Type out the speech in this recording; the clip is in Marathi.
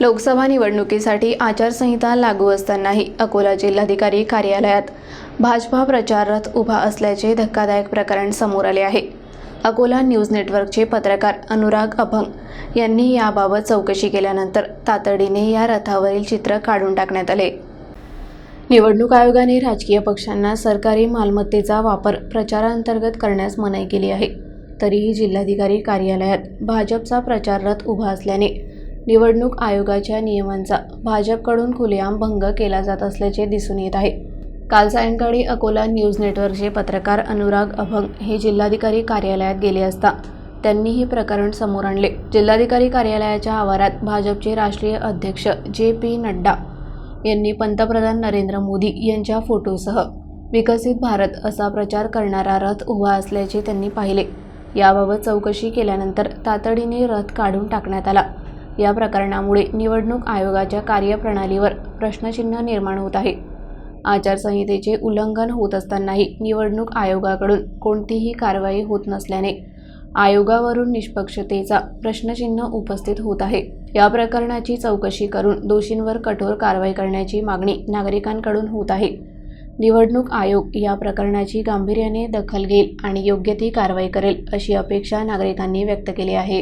लोकसभा निवडणुकीसाठी आचारसंहिता लागू असतानाही अकोला जिल्हाधिकारी कार्यालयात भाजपा प्रचार रथ उभा असल्याचे धक्कादायक प्रकरण समोर आले आहे. अकोला न्यूज नेटवर्कचे पत्रकार अनुराग अभंग यांनी याबाबत चौकशी केल्यानंतर तातडीने या रथावरील चित्र काढून टाकण्यात आले. निवडणूक आयोगाने राजकीय पक्षांना सरकारी मालमत्तेचा वापर प्रचारांतर्गत करण्यास मनाई केली आहे. तरीही जिल्हाधिकारी कार्यालयात भाजपचा प्रचार रथ उभा असल्याने निवडणूक आयोगाच्या नियमांचा भाजपकडून खुलेआम भंग केला जात असल्याचे दिसून येत आहे. काल सायंकाळी अकोला न्यूज नेटवर्कचे पत्रकार अनुराग अभंग हे जिल्हाधिकारी कार्यालयात गेले असता त्यांनी हे प्रकरण समोर आणले. जिल्हाधिकारी कार्यालयाच्या आवारात भाजपचे राष्ट्रीय अध्यक्ष जे पी नड्डा यांनी पंतप्रधान नरेंद्र मोदी यांच्या फोटोसह विकसित भारत असा प्रचार करणारा रथ उभा असल्याचे त्यांनी पाहिले. याबाबत चौकशी केल्यानंतर तातडीने रथ काढून टाकण्यात आला. या प्रकरणामुळे निवडणूक आयोगाच्या कार्यप्रणालीवर प्रश्नचिन्ह निर्माण होत आहे. आचारसंहितेचे उल्लंघन होत असतानाही निवडणूक आयोगाकडून कोणतीही कारवाई होत नसल्याने आयोगावरून निष्पक्षतेचा प्रश्नचिन्ह उपस्थित होत आहे. या प्रकरणाची चौकशी करून दोषींवर कठोर कारवाई करण्याची मागणी नागरिकांकडून होत आहे. निवडणूक आयोग या प्रकरणाची गांभीर्याने दखल घेईल आणि योग्य ती कारवाई करेल अशी अपेक्षा नागरिकांनी व्यक्त केली आहे.